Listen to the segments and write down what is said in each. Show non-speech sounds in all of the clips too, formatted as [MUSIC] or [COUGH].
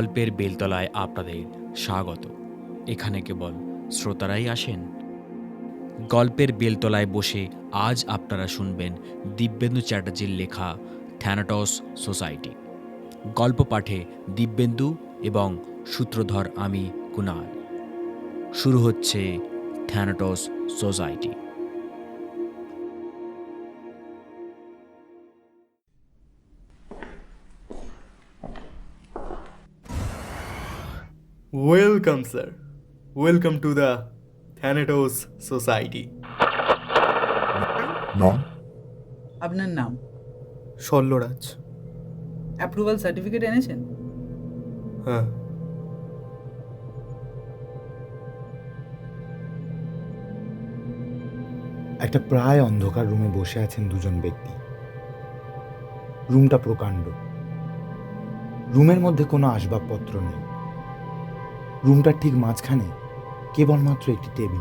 গল্পের বেলতলায় আপনাদের স্বাগত। এখানে কেবল শ্রোতারাই আসেন। গল্পের বেলতলায় বসে আজ আপনারা শুনবেন দিব্যেন্দু চ্যাটার্জির লেখা থ্যানাটস সোসাইটি। গল্প পাঠে দিব্যেন্দু এবং সূত্রধর আমি কুনাল। শুরু হচ্ছে Thanatos society. Welcome sir welcome to the Thanatos society নাম? আপনার নাম? শল্যরাজ। অ্যাপ্রুভাল সার্টিফিকেট এনেছেন? হ্যাঁ। একটা প্রায় অন্ধকার রুমে বসে আছেন দুজন ব্যক্তি। রুমটা প্রকাণ্ড। রুমের মধ্যে কোনো আসবাবপত্র নেই। রুমটার ঠিক মাঝখানে কেবলমাত্র একটি টেবিল।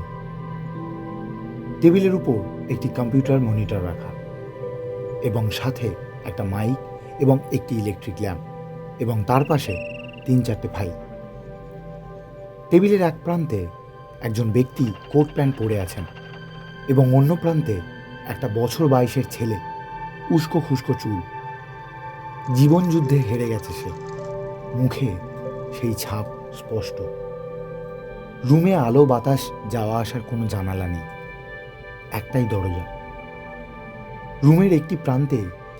টেবিলের উপর একটি কম্পিউটার মনিটর রাখা এবং সাথে একটা মাইক এবং একটি ইলেকট্রিক ল্যাম্প এবং তার পাশে তিন চারটে ফাইল। টেবিলের এক প্রান্তে একজন ব্যক্তি কোট প্যান্ট পরে আছেন এবং অন্য প্রান্তে একটা বছর বাইশের ছেলে উস্কো খুস্কো চুল। জীবনযুদ্ধে হেরে গেছে সে। মুখে সেই ছাপ স্পষ্ট। রুমে আলো বাতাস যাওয়া আসার কোনো জানালা নেই। একটাই দরজা। রুমের একটি প্রান্তে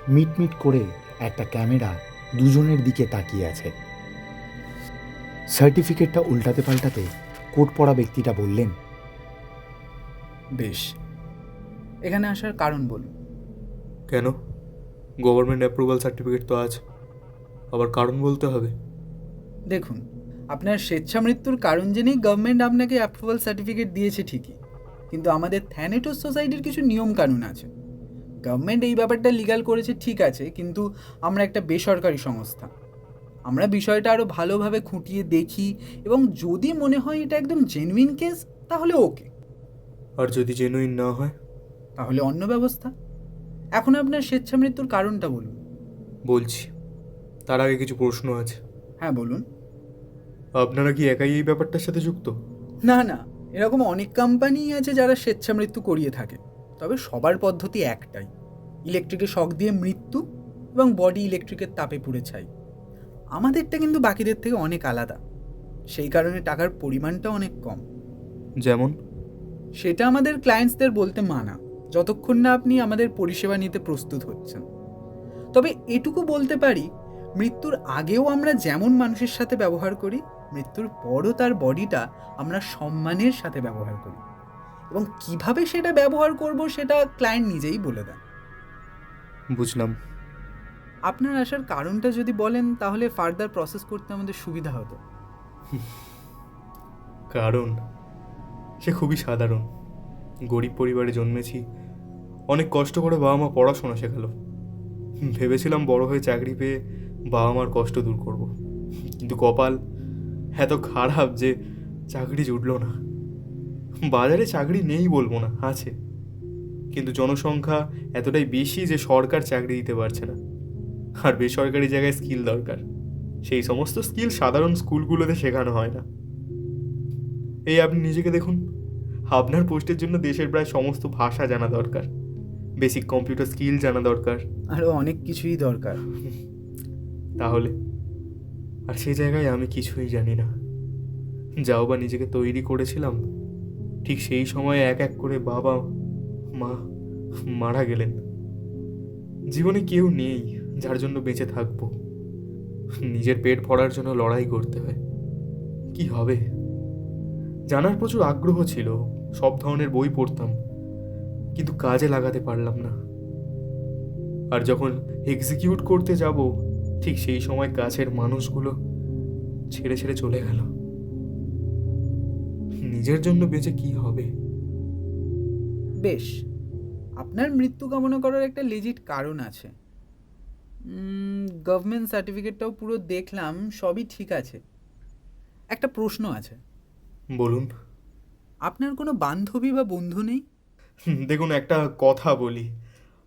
মিটমিট করে একটা ক্যামেরা দুজনের দিকে তাকিয়ে আছে। সার্টিফিকেটটা উল্টাতে পাল্টাতে কোট পরা ব্যক্তিটা বললেন বেশ। এখানে আসার কারণ বলুন। কেন? গভর্নমেন্ট অ্যাপ্রুভাল সার্টিফিকেট তো আছে। আবার কারণ বলতে হবে? দেখুন আপনার স্বেচ্ছা মৃত্যুর কারণ জেনেই গভর্নমেন্ট আপনাকে অ্যাপ্রুভাল সার্টিফিকেট দিয়েছে ঠিকই। কিন্তু আমাদের থ্যানেটোস সোসাইটির কিছু নিয়ম কানুন আছে। গভর্নমেন্ট এই ব্যাপারটা লিগাল করেছে ঠিক আছে কিন্তু আমরা একটা বেসরকারি সংস্থা। আমরা বিষয়টা আরও ভালোভাবে খুঁটিয়ে দেখি এবং যদি মনে হয় এটা একদম জেনুইন কেস তাহলে ওকে আর যদি জেনুইন না হয়? তাহলে অন্য ব্যবস্থা। এখন আপনার স্বেচ্ছা মৃত্যুর কারণটা বলুন। বলছি তার আগে কিছু প্রশ্ন আছে। হ্যাঁ বলুন। আপনারা কি একাই এই ব্যাপারটার সাথে যুক্ত? না না। এরকম অনেক কোম্পানি আছে যারা স্বেচ্ছা মৃত্যু করিয়ে থাকে। তবে সবার পদ্ধতি একটাই। ইলেকট্রিকের শখ দিয়ে মৃত্যু এবং বডি ইলেকট্রিকের তাপে পুড়ে ছাই। আমাদেরটা কিন্তু বাকিদের থেকে অনেক আলাদা। সেই কারণে টাকার পরিমাণটা অনেক কম। যেমন? সেটা আমাদের ক্লায়েন্টসদের বলতে মানা। যতক্ষণ না আপনি আমাদের পরিষেবা নিতে প্রস্তুত হচ্ছেন। তবে এটুকু বলতে পারি মৃত্যুর আগেও আমরা যেমন মানুষের সাথে ব্যবহার করি মৃত্যুর পরও তার বডিটা আমরা সম্মানের সাথে ব্যবহার করি। এবং কীভাবে সেটা ব্যবহার করব সেটা ক্লায়েন্ট নিজেই বলে দেন। বুঝলাম। আপনার আসার কারণটা যদি বলেন তাহলে ফার্দার প্রসেস করতে আমাদের সুবিধা হতো। কারণ? সে খুবই সাধারণ। গরিব পরিবারে জন্মেছি অনেক কষ্ট করে বাবা মা পড়াশোনা শেখালো। ভেবেছিলাম বড় হয়ে চাকরি পেয়ে বাবা মার কষ্ট দূর করব। কিন্তু কপাল এত খারাপ যে চাকরি জুটলো না। বাজারে চাকরি নেই বলব না, আছে। কিন্তু জনসংখ্যা এতটাই বেশি যে সরকার চাকরি দিতে পারছে না। আর বেসরকারি জায়গায় স্কিল দরকার। সেই সমস্ত স্কিল সাধারণ স্কুলগুলোতে শেখানো হয় না। এই আপনি নিজেকে দেখুন। আপনার পোস্টের জন্য দেশের প্রায় সমস্ত ভাষা জানা দরকার। বেসিক কম্পিউটার স্কিল জানা দরকার। আরও অনেক কিছুই দরকার। তাহলে? আর সেই জায়গায় আমি কিছুই জানি না। যাও বা নিজেকে তৈরি করেছিলাম ঠিক সেই সময়ে এক এক করে বাবা মা মারা গেলেন। জীবনে কেউ নেই যার জন্য বেঁচে থাকব। নিজের পেট ভরার জন্য লড়াই করতে হয়। কি হবে? জানার প্রচুর আগ্রহ ছিল সব ধরনের বই পড়তাম। কিন্তু কাজে লাগাতে পারলাম না। আর যখন এক্সিকিউট করতে যাব ঠিক সেই সময় কাছের মানুষগুলো ছেড়ে ছেড়ে চলে গেল। নিজের জন্য বেঁচে কি হবে? বেশ আপনার মৃত্যু কামনা করার একটা লেজিট কারণ আছে। গভর্নমেন্ট সার্টিফিকেটটাও পুরো দেখলাম সবই ঠিক আছে। একটা প্রশ্ন আছে। বলুন। আপনার কোনো বান্ধবী বা বন্ধু নেই? দেখুন, একটা কথা বলি।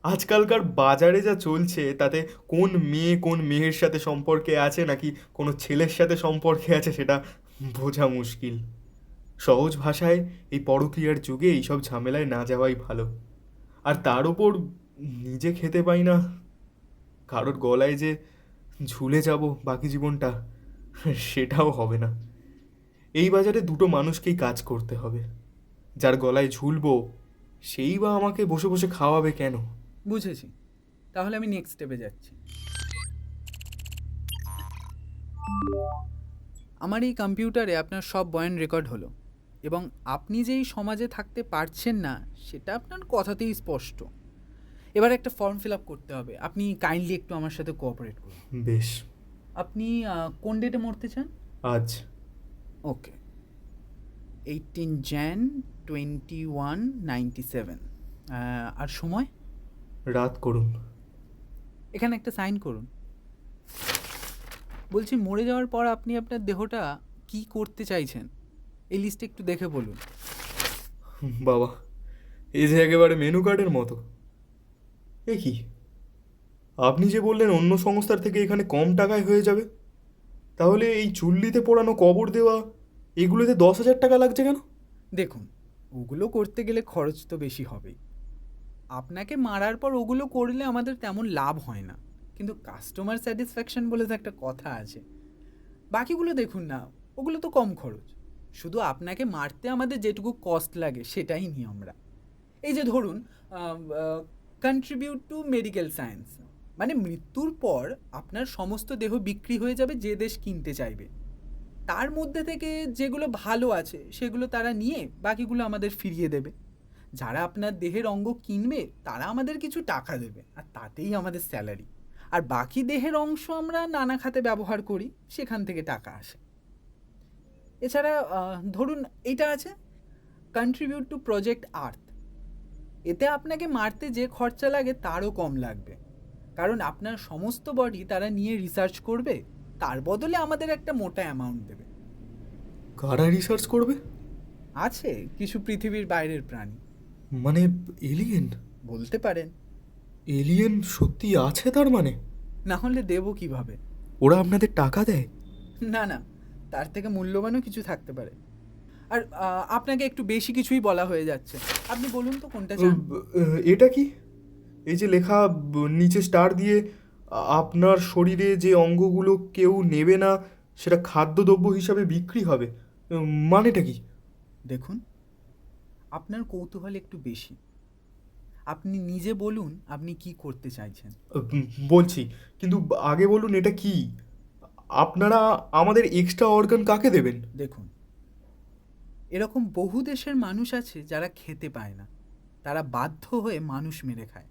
আজকালকার বাজারে যা চলছে, তাতে কোন মেয়ে, কোন মেয়ের সাথে সম্পর্কে আছে, নাকি কোনো ছেলের সাথে সম্পর্কে আছে, সেটা বোঝা মুশকিল। সহজ ভাষায় এই পরকীয়ার যুগে এইসব ঝামেলায় না যাওয়াই ভালো। আর তার ওপর নিজে খেতে পাই না। কারোর গলায় যে ঝুলে যাব বাকি জীবনটা, সেটাও হবে না। এই বাজারে দুটো মানুষকেই কাজ করতে হবে। যার গলায় ঝুলবো সেই বা আমাকে বসে বসে খাওয়াবে কেন? বুঝেছি। তাহলে আমি নেক্সট স্টেপে যাচ্ছি। আমার এই কম্পিউটারে আপনার সব বয়ান রেকর্ড হলো এবং আপনি যেই সমাজে থাকতে পারছেন না সেটা আপনার কথাতেই স্পষ্ট। এবার একটা ফর্ম ফিল আপ করতে হবে। আপনি কাইন্ডলি একটু আমার সাথে কোঅপারেট করুন। বেশ। আপনি কোন ডেটে মরতে চান? আজ। Okay eighteen Jan twenty one ninety seven আর সময়? রাত করুন। এখানে একটা সাইন করুন। বলছি মরে যাওয়ার পর আপনি আপনার দেহটা কি করতে চাইছেন? এই লিস্টে একটু দেখে বলুন। বাবা এই যে একেবারে মেনু কার্ডের মতো। এ কি? আপনি যে বললেন অন্য সংস্থার থেকে এখানে কম টাকায় হয়ে যাবে তাহলে এই চুল্লিতে পোড়ানো কবর দেওয়া এগুলোতে দশ হাজার টাকা লাগছে কেন? দেখুন ওগুলো করতে গেলে খরচ তো বেশি হবেই। আপনাকে মারার পর ওগুলো করলে আমাদের তেমন লাভ হয় না। কিন্তু কাস্টমার স্যাটিসফ্যাকশন বলে তো একটা কথা আছে। বাকিগুলো দেখুন না, ওগুলো তো কম খরচ। শুধু আপনাকে মারতে আমাদের যেটুকু কস্ট লাগে, সেটাই নিই আমরা। এই যে ধরুন কন্ট্রিবিউট টু মেডিকেল সায়েন্স মানে মৃত্যুর পর আপনার সমস্ত দেহ বিক্রি হয়ে যাবে যে দেশ কিনতে চাইবে। তার মধ্যে থেকে যেগুলো ভালো আছে, সেগুলো তারা নিয়ে বাকিগুলো আমাদের ফিরিয়ে দেবে। যারা আপনার দেহের অঙ্গ কিনবে, তারা আমাদের কিছু টাকা দেবে, আর তাতেই আমাদের স্যালারি। আর বাকি দেহের অংশ আমরা নানা খাতে ব্যবহার করি, সেখান থেকে টাকা আসে। এছাড়া ধরুন এটা আছে কন্ট্রিবিউট টু প্রজেক্ট আর্থ এতে আপনাকে মারতে যে খরচা লাগে, তারও কম লাগবে। কারণ আপনার সমস্ত বডি তারা নিয়ে রিসার্চ করবে তার বদলে আমাদের একটা মোটা অ্যামাউন্ট দেবে। কারা রিসার্চ করবে? আছে কিছু পৃথিবীর বাইরের প্রাণী। মানে এলিয়েন বলতে পারেন। এলিয়েন সত্যি আছে তার মানে? না হলে দেবো কীভাবে? ওরা আপনাদের টাকা দেয়? না না তার থেকে মূল্যবানও কিছু থাকতে পারে। আর আহ, আপনাকে একটু বেশি কিছুই বলা হয়ে যাচ্ছে। আপনি বলুন তো কোনটা চান? এটা কি? এই যে লেখা ব- নিচে স্টার দিয়ে আপনার শরীরে যে অঙ্গগুলো কেউ নেবে না সেটা খাদ্যদ্রব্য হিসাবে বিক্রি হবে মানেটা কি? দেখুন আপনার কৌতূহল একটু বেশি। আপনি নিজে বলুন আপনি কি করতে চাইছেন। বলছি কিন্তু আগে বলুন এটা কি? আপনারা আমাদের এক্সট্রা অর্গান কাকে দেবেন? দেখুন এরকম বহু দেশের মানুষ আছে যারা খেতে পায় না। তারা বাধ্য হয়ে মানুষ মেরে খায়।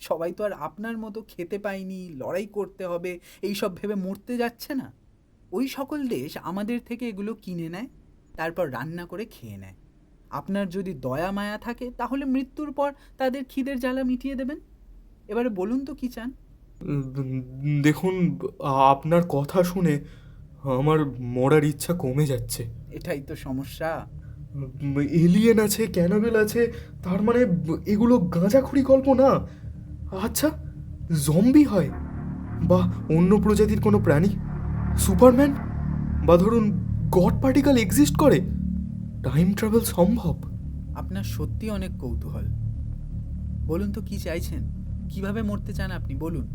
সবাই তো আর আপনার মতো খেতে পায়নি লড়াই করতে হবে এই সব ভেবে মরতে যাচ্ছে না। ওই সকল দেশ আমাদের থেকে এগুলো কিনে নেয় তারপর রান্না করে খেয়ে নেয়। আপনার যদি দয়া মায়া থাকে তাহলে মৃত্যুর পর তাদের খিদের জ্বালা মিটিয়ে দেবেন। এবারে বলুন তো কি চান? দেখুন আপনার কথা শুনে আমার মরার ইচ্ছা কমে যাচ্ছে। এটাই তো সমস্যা। এলিয়েন আছে ক্যানাবেল আছে তার মানে এগুলো গাঁজাখুরি গল্প না। আচ্ছা জম্বি হয়? বা অন্য প্রজাতির কোনো প্রাণী? সুপারম্যান বা ধরুন গড পার্টিকেল এক্সিস্ট করে? টাইম ট্রাভেল সম্ভব? আপনার সত্যি অনেক কৌতূহল। বলুন তো কি চাইছেন? কীভাবে মরতে চান আপনি? বলুন।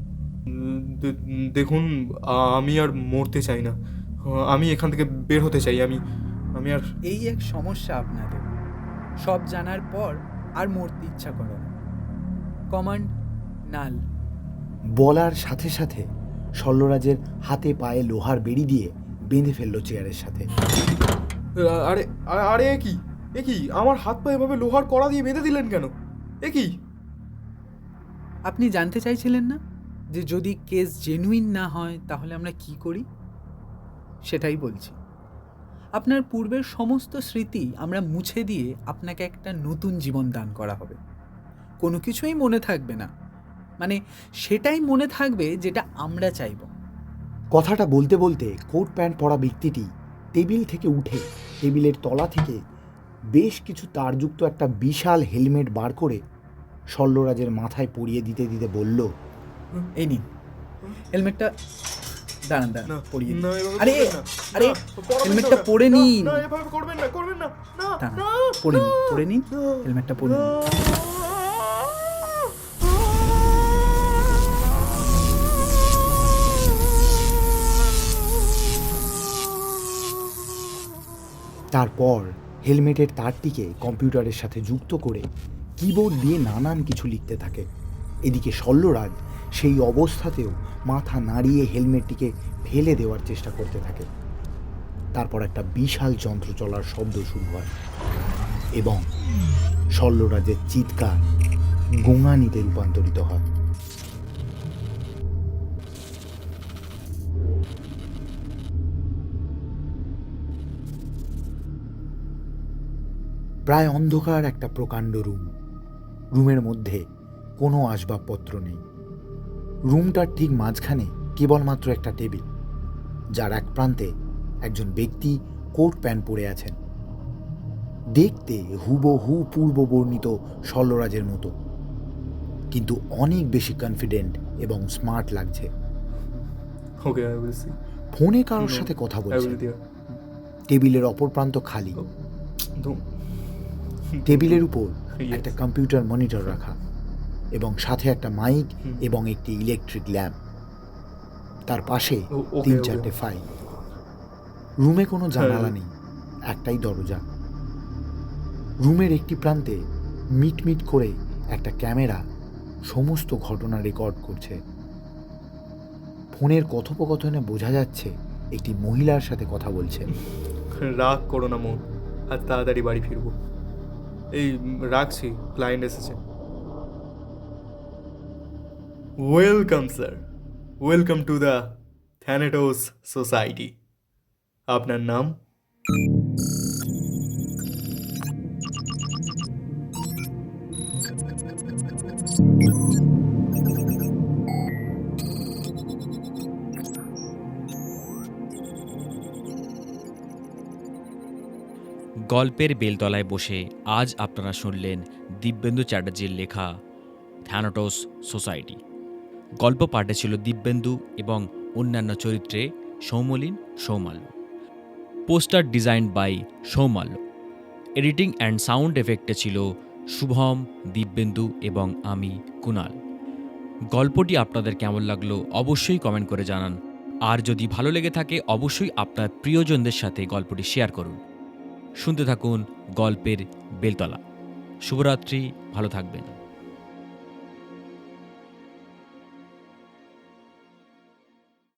দেখুন আমি আর মরতে চাই না। আমি এখান থেকে বের হতে চাই আমি আমি আর এই এক সমস্যা আপনাদের। সব জানার পর আর মরতে ইচ্ছা করে না। Command null. বলার সাথে সাথে শল্যরাজের হাতে পায়ে লোহার বেড়ি দিয়ে বেঁধে ফেলল চেয়ারের সাথে। আরে আরে- এ কি? এ কি? আমার হাত পা এভাবে লোহার কড়া দিয়ে বেঁধে দিলেন কেন? এ কি? আপনি জানতে চাইছিলেন না যে যদি কেস জেনুইন না হয় তাহলে আমরা কি করি? সেটাই বলছি। আপনার পূর্বের সমস্ত স্মৃতি আমরা মুছে দিয়ে আপনাকে একটা নতুন জীবন দান করা হবে। কোনো কিছুই মনে থাকবে না। মানে সেটাই মনে থাকবে যেটা আমরা চাইব। কথাটা বলতে বলতে কোট প্যান্ট পরা ব্যক্তিটি টেবিল থেকে উঠে টেবিলের তলা থেকে বেশ কিছু তারযুক্ত একটা বিশাল হেলমেট বার করে শল্যরাজের মাথায় পরিয়ে দিতে দিতে বলল এই নিন হেলমেটটা দাঁড়ান দাঁড়ান পরিয়ে দিন। আরে আরে হেলমেটটা পরে নিন। না, এভাবে করবেন না, করবেন না, পরে নিন পরে নিন হেলমেটটা পরে নিন। তারপর হেলমেটের তারটিকে কম্পিউটারের সাথে যুক্ত করে কিবোর্ড দিয়ে নানান কিছু লিখতে থাকে। এদিকে শল্যরাজ সেই অবস্থাতেও মাথা নাড়িয়ে হেলমেটটিকে ফেলে দেওয়ার চেষ্টা করতে থাকে। তারপর একটা বিশাল যন্ত্র চলার শব্দ শুরু হয় এবং শল্যরাজের চিৎকার গোঙানিতে রূপান্তরিত হয়। প্রায় অন্ধকার একটা প্রকাণ্ড রুম। রুমের মধ্যে কোনো আসবাবপত্র নেই। রুমটার ঠিক মাঝখানে কেবলমাত্র একটা টেবিল যার এক প্রান্তে একজন ব্যক্তি কোট প্যান্ট পরে আছেন। দেখতে হুবহু পূর্ব বর্ণিত শল্যরাজের মতো কিন্তু অনেক বেশি কনফিডেন্ট এবং স্মার্ট লাগছে. ফোনে কারোর সাথে কথা বলছে টেবিলের অপর প্রান্ত খালি। Don't- [LAUGHS] টেবিলের উপর একটা কম্পিউটার মনিটর রাখা এবং সাথে একটা মাইক এবং একটি ইলেকট্রিক ল্যাম্প। তার পাশে তিন চারটে ফাইল। রুমে কোনো জানালা হ্যাঁ। নেই একটাই দরজা। রুমের একটি প্রান্তে মিটমিট করে একটা ক্যামেরা সমস্ত ঘটনা রেকর্ড করছে। ফোনের কথোপকথনে বোঝা যাচ্ছে একটি মহিলার সাথে কথা বলছে। রাগ করো না মন আর তাড়াতাড়ি বাড়ি ফিরবো। এই রাখছি ক্লায়েন্ট এসেছে। Welcome sir welcome to the Thanatos society আপনার নাম? গল্পের বেলতলায় বসে আজ আপনারা শুনলেন দিব্যেন্দু চ্যাটার্জির লেখা থ্যানোটোস সোসাইটি। গল্প পাঠে ছিল দিব্যেন্দু এবং অন্যান্য চরিত্রে Soumalin Soumalya. Poster design by Soumalya. Editing and sound এফেক্টে ছিল শুভম, দিব্যেন্দু এবং আমি কুনাল গল্পটি আপনাদের কেমন লাগল অবশ্যই কমেন্ট করে জানান। আর যদি ভালো লেগে থাকে, অবশ্যই আপনার প্রিয়জনদের সাথে গল্পটি শেয়ার করুন। শুনতে থাকুন গল্পের বেলতলা। শুভরাত্রি ভালো থাকবেন।